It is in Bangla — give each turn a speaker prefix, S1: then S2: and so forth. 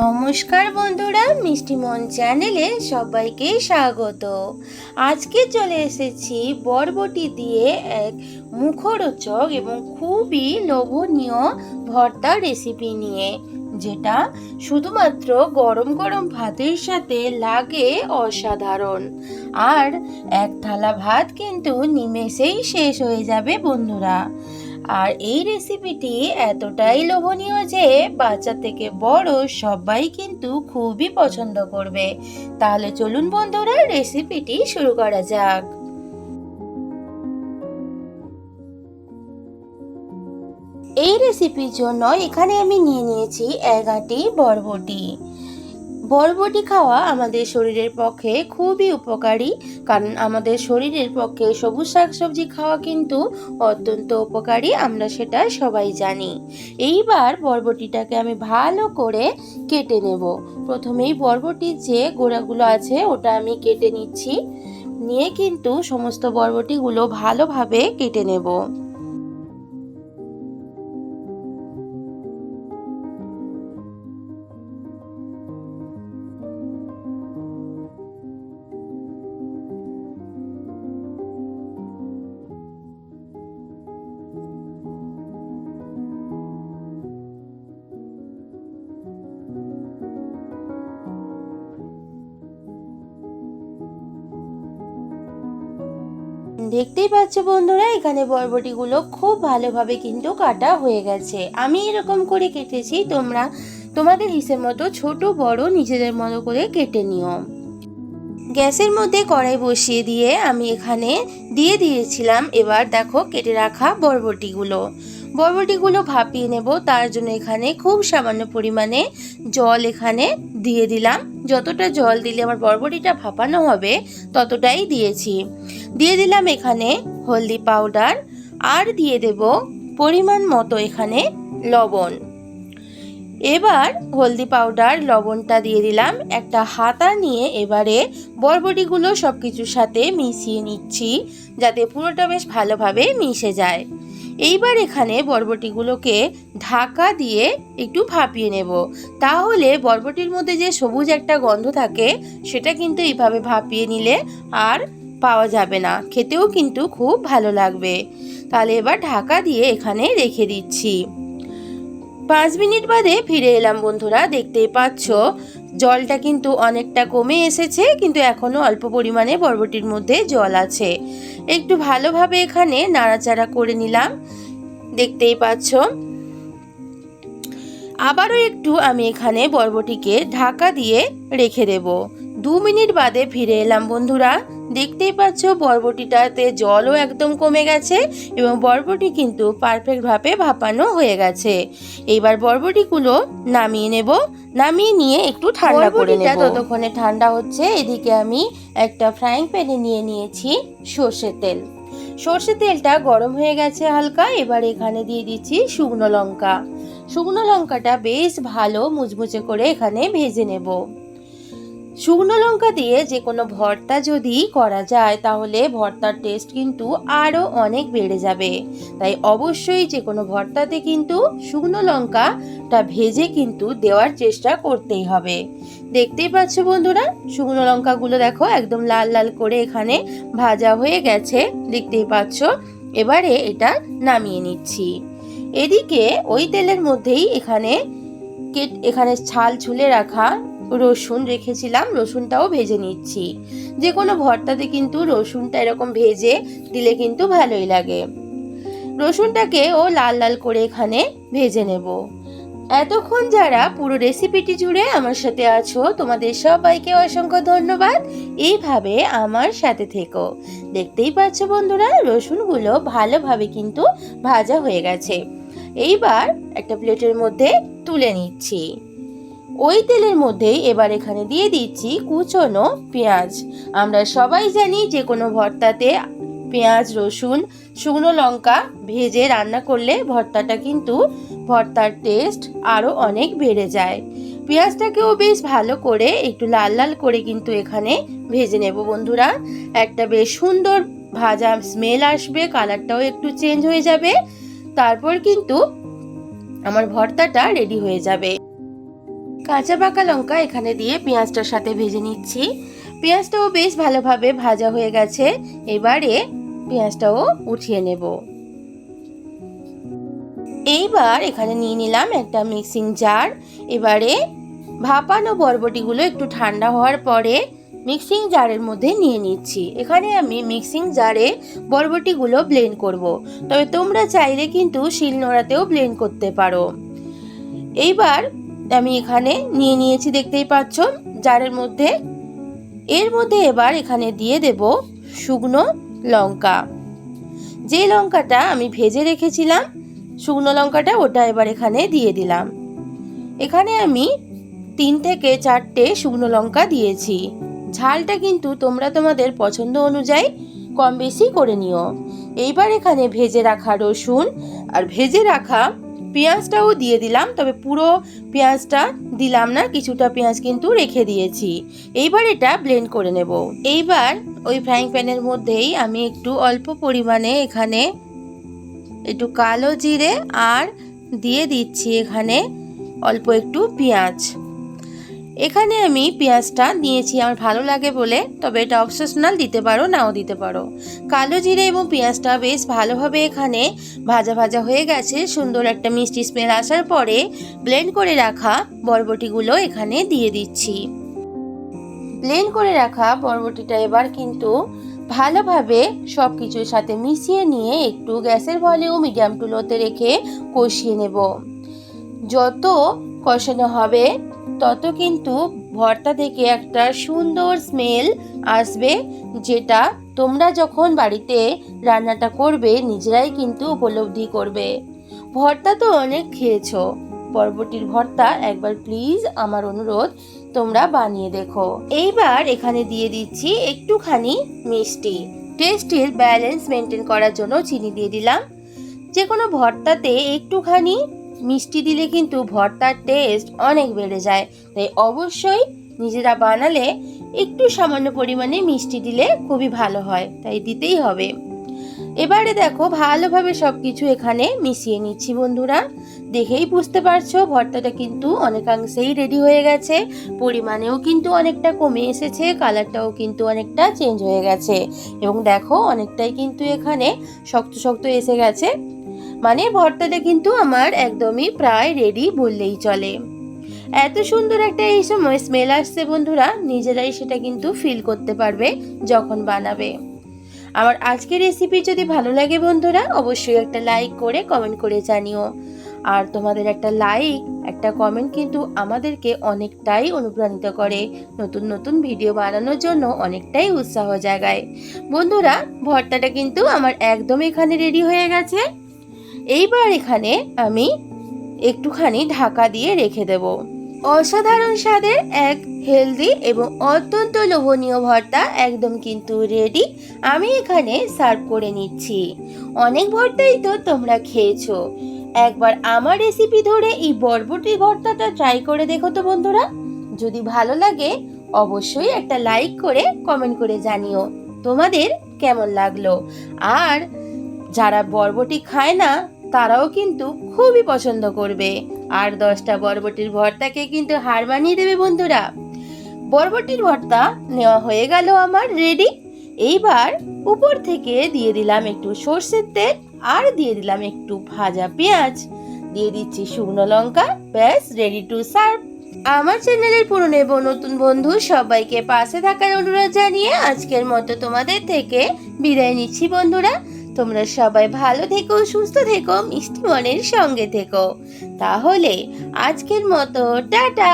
S1: নমস্কার বন্ধুরা মিষ্টি মন চ্যানেলে সবাইকে স্বাগত। আজকে চলে এসেছি বরবটি দিয়ে এক মুখরোচক এবং খুবই লোভনীয় ভর্তা রেসিপি নিয়ে, যেটা শুধুমাত্র গরম গরম ভাতের সাথে লাগে অসাধারণ। আর এক থালা ভাত কিন্তু নিমেষেই শেষ হয়ে যাবে বন্ধুরা। আর এই রেসিপিটি এতটাই লোভনীয় যে বাচ্চা থেকে বড় সবাই কিন্তু খুবই পছন্দ করবে। তাহলে চলুন বন্ধুরা রেসিপিটি শুরু করা যাক। এই রেসিপির জন্য এখানে আমি নিয়ে নিয়েছি এক আটি বরবটি। বরবটি খাওয়া আমাদের শরীরের পক্ষে খুবই উপকারী, কারণ আমাদের শরীরের পক্ষে সবুজ শাকসবজি খাওয়া কিন্তু অত্যন্ত উপকারী, আমরা সেটা সবাই জানি। এইবার বরবটিটাকে আমি ভালো করে কেটে নেব। প্রথমেই বরবটির যে গোড়াগুলো আছে, ওটা আমি কেটে নিচ্ছি। নিয়ে কিন্তু সমস্ত বরবটিগুলো ভালোভাবে কেটে নেব। দেখতেই পাচ্ছ বন্ধুরা, এখানে বরবটিগুলো খুব ভালোভাবে কিন্তু কাটা হয়ে গেছে। আমি এরকম করে কেটেছি, তোমরা তোমাদের হিসেব মতো ছোট, বড় নিজেদের মতো করে কেটে নিও। গ্যাসের মধ্যে কড়াই বসিয়ে দিয়ে আমি এখানে দিয়ে দিয়েছিলাম, এবার দেখো কেটে রাখা বরবটিগুলো। বরবটিগুলো ভাপিয়ে নেব, তার জন্য এখানে খুব সামান্য পরিমাণে জল এখানে দিয়ে দিলাম। যতটা জল দিলে আমার বরবটিটা ভাপানো হবে, ততটাই দিয়েছি। দিয়ে দিলাম এখানে হলদি পাউডার, আর দিয়ে দেব পরিমাণ মতো এখানে লবণ। এবার হলদি পাউডার, লবণটা দিয়ে দিলাম, একটা হাতা নিয়ে এবারে বরবটিগুলো সব কিছুর সাথে মিশিয়ে নিচ্ছি, যাতে পুরোটা বেশ ভালোভাবে মিশে যায়। এইবার এখানে বরবটিগুলোকে ঢাকা দিয়ে একটু ভাপিয়ে নেব। তাহলে বরবটির মধ্যে যে সবুজ একটা গন্ধ থাকে, সেটা কিন্তু এইভাবে ভাপিয়ে নিলে আর পাওয়া যাবে না। খেতেও কিন্তু খুব ভালো লাগবে। তাহলে এবার ঢাকা দিয়ে এখানে রেখে দিচ্ছি। পাঁচ মিনিট বাদে ফিরে এলাম বন্ধুরা, দেখতেই পাচ্ছ জলটা কিন্তু অনেকটা কমে এসেছে, কিন্তু এখনও অল্প পরিমাণে বরবটির মধ্যে জল আছে। একটু ভালোভাবে এখানে নাড়াচাড়া করে নিলাম। দেখতেই পাচ্ছ? আবারও একটু আমি এখানে বরবটিকে ঢাকা দিয়ে রেখে দেব। দু মিনিট বাদে ফিরে এলাম, বন্ধুরা। দেখতেই পাচ্ছ বরবটিটাতে জলও একদম কমে গেছে এবং বরবটি কিন্তু পারফেক্টভাবে ভাপানো হয়ে গেছে। এইবার বরবটিগুলো নামিয়ে নেব নামিয়ে নিয়ে একটু ঠান্ডা করে নেব। ততক্ষণে ঠান্ডা হচ্ছে এদিকে আমি একটা ফ্রাইং প্যানে নিয়ে নিয়েছি সর্ষে তেল। সর্ষে তেলটা গরম হয়ে গেছে হালকা এবার এখানে দিয়ে দিচ্ছি শুকনো লঙ্কা। শুকনো লঙ্কাটা বেশ ভালো মুচমুচে করে এখানে ভেজে নেব। শুকনো লঙ্কা দিয়ে যে কোনো ভর্তা যদি করা যায়, তাহলে ভর্তার টেস্ট কিন্তু আরও অনেক বেড়ে যাবে। তাই অবশ্যই যে কোনো ভর্তাতে কিন্তু শুকনো লঙ্কাটা ভেজে কিন্তু দেওয়ার চেষ্টা করতেই হবে। দেখতেই পাচ্ছ বন্ধুরা, শুকনো লঙ্কাগুলো দেখো একদম লাল লাল করে এখানে ভাজা হয়ে গেছে, দেখতেই পাচ্ছ। এবারে এটা নামিয়ে নিচ্ছি। এদিকে ওই তেলের মধ্যেই এখানে এখানে ছাল ছুলে রাখা রসুন রেখেছিলাম, রসুনটাও ভেজে নিচ্ছি। যে কোনো ভর্তাতে কিন্তু রসুনটা এরকম ভেজে দিলে কিন্তু ভালোই লাগে। রসুনটাকে ও লাল লাল করে এখানে ভেজে নেব। এতক্ষণ যারা পুরো রেসিপিটি জুড়ে আমার সাথে আছো, তোমাদের সবাইকে অসংখ্য ধন্যবাদ। এইভাবে আমার সাথে থেকো। দেখতেই পাচ্ছ বন্ধুরা, রসুনগুলো ভালোভাবে কিন্তু ভাজা হয়ে গেছে। এইবার একটা প্লেটের মধ্যে তুলে নিচ্ছি। ওই তেলের মধ্যেই এবার এখানে দিয়ে দিচ্ছি কুচনো পেঁয়াজ। আমরা সবাই জানি যে কোনো ভর্তাতে পেঁয়াজ, রসুন, শুকনো লঙ্কা ভেজে রান্না করলে ভর্তাটা কিন্তু ভর্তার টেস্ট আরও অনেক বেড়ে যায়। পেঁয়াজটাকেও বেশ ভালো করে একটু লাল লাল করে কিন্তু এখানে ভেজে নেব বন্ধুরা। একটা বেশ সুন্দর ভাজা স্মেল আসবে কালারটাও একটু চেঞ্জ হয়ে যাবে। তারপর কিন্তু আমার ভর্তাটা রেডি হয়ে যাবে। কাঁচা পাকা লঙ্কা এখানে দিয়ে পেঁয়াজটার সাথে ভেজে নিচ্ছি। পেঁয়াজটাও বেশ ভালোভাবে ভাজা হয়ে গেছে। এবারে পেঁয়াজটাও উঠিয়ে নেব। এইবার এখানে নিয়ে নিলাম একটা মিক্সিং জার। এবারে ভাপানো বরবটিগুলো একটু ঠান্ডা হওয়ার পরে মিক্সিং জারের মধ্যে নিয়ে নিচ্ছি। এখানে আমি মিক্সিং জারে বরবটিগুলো ব্লেন্ড করব। তবে তোমরা চাইলে কিন্তু শিলনোড়াতেও ব্লেন্ড করতে পারো। এইবার আমি এখানে নিয়ে নিয়েছি, দেখতেই পাচ্ছ। জারের মধ্যে, এর মধ্যে এবার এখানে দিয়ে দেব শুকনো লঙ্কা। যে লঙ্কাটা আমি ভেজে রেখেছিলাম, শুকনো লঙ্কাটা ওটা এবার এখানে দিয়ে দিলাম। এখানে আমি তিন থেকে চারটে শুকনো লঙ্কা দিয়েছি। ঝালটা কিন্তু তোমরা তোমাদের পছন্দ অনুযায়ী কম বেশি করে নিও। এইবার এখানে ভেজে রাখা রসুন আর ভেজে রাখা পেঁয়াজটাও দিয়ে দিলাম, তবে পুরো পেঁয়াজটা দিলাম না, কিছুটা পেঁয়াজ কিন্তু রেখে দিয়েছি। এইবার এটা ব্লেন্ড করে নেব। এইবার ওই ফ্রাইং প্যানের মধ্যেই আমি একটু অল্প পরিমাণে এখানে একটু কালো জিরে আর দিয়ে দিচ্ছি এখানে অল্প একটু পেঁয়াজ। এখানে আমি পেঁয়াজটা নিয়েছি, আমার ভালো লাগে বলে। তবে এটা অপশনাল দিতে পারো, নাও দিতে পারো। কালো জিরে এবং পেঁয়াজটা বেশ ভালোভাবে এখানে ভাজা ভাজা হয়ে গেছে। সুন্দর একটা মিষ্টি স্মেল আসার পরে ব্লেন্ড করে রাখা বরবটিগুলো এখানে দিয়ে দিচ্ছি। ব্লেন্ড করে রাখা বরবটিটা এবার কিন্তু ভালোভাবে সব কিছুর সাথে মিশিয়ে নিয়ে একটু গ্যাসের ভলিউম মিডিয়াম টু লোতে রেখে কষিয়ে নেব। যত কষানো হবে তত কিন্তু ভর্তা থেকে একটা সুন্দর স্মেল আসবে, যেটা তোমরা যখন বাড়িতে রান্নাটা করবে, নিজেরাই কিন্তু উপলব্ধি করবে। ভর্তা তো অনেক খেয়েছো। বরবটির ভর্তা একবার প্লিজ আমার অনুরোধ, তোমরা বানিয়ে দেখো। এইবার এখানে দিয়ে দিচ্ছি একটুখানি মিষ্টি। টেস্টের ব্যালেন্স মেনটেন করার জন্য চিনি দিয়ে দিলাম। যে কোনো ভর্তাতে একটুখানি মিষ্টি দিলে কিন্তু ভর্তার টেস্ট অনেক বেড়ে যায়। তাই অবশ্যই নিজেরা বানালে একটু সামান্য পরিমাণে মিষ্টি দিলে খুবই ভালো হয়, তাই দিতেই হবে। এবারে দেখো ভালোভাবে সব কিছু এখানে মিশিয়ে নিচ্ছি বন্ধুরা। দেখেই বুঝতে পারছ ভর্তাটা কিন্তু অনেকাংশেই রেডি হয়ে গেছে। পরিমাণেও কিন্তু অনেকটা কমে এসেছে কালারটাও কিন্তু অনেকটা চেঞ্জ হয়ে গেছে। এবং দেখো অনেকটাই কিন্তু এখানে শক্ত শক্ত এসে গেছে। মানে ভর্তাটা কিন্তু আমার একদমই প্রায় রেডি বললেই চলে। এত সুন্দর একটা এই সময় স্মেল আসছে বন্ধুরা, নিজেরাই সেটা কিন্তু ফিল করতে পারবে যখন বানাবে। আমার আজকের রেসিপি যদি ভালো লাগে বন্ধুরা, অবশ্যই একটা লাইক করে কমেন্ট করে জানিও। আর তোমাদের একটা লাইক একটা কমেন্ট কিন্তু আমাদেরকে অনেকটাই অনুপ্রাণিত করে, নতুন নতুন ভিডিও বানানোর জন্য অনেকটাই উৎসাহ জাগায়। বন্ধুরা, ভর্তাটা কিন্তু আমার একদম এখানে রেডি হয়ে গেছে। এইবার এখানে আমি একটুখানি ঢাকা দিয়ে রেখে দেব। অসাধারণ স্বাদের এক হেলদি এবং অত্যন্ত লোভনীয় ভর্তা একদম কিন্তু রেডি আমি এখানে সার্ভ করে নিচ্ছি। অনেক ভর্তাই তো তোমরা খেয়েছো। একবার আমার রেসিপি ধরে এই বরবটি ভর্তাটা ট্রাই করে দেখো তো বন্ধুরা। যদি ভালো লাগে, অবশ্যই একটা লাইক করে কমেন্ট করে জানিও। তোমাদের কেমন লাগল? আর যারা বরবটি খায় না তারাও কিন্তু খুবই পছন্দ করবে। আর দশটা বরবটির ভর্তাকে কিন্তু হার মানিয়ে দেবে বন্ধুরা। বরবটির ভর্তা নেওয়া হয়ে গেল আমার রেডি। এইবার উপর থেকে দিয়ে দিলাম একটু সর্ষের তেল আর দিয়ে দিলাম একটু ভাজা পেঁয়াজ। দিয়ে দিচ্ছি শুকনো লঙ্কা, ব্যাস রেডি টু সার্ভ আমার চ্যানেলের পুরনো এবং নতুন বন্ধু সবাইকে পাশে থাকার অনুরোধ জানিয়ে আজকের মতো তোমাদের থেকে বিদায় নিচ্ছি বন্ধুরা। তোমরা সবাই ভালো থেকো সুস্থ থেকো মিষ্টি মনের সঙ্গে থেকো। তাহলে আজকের মতো টাটা!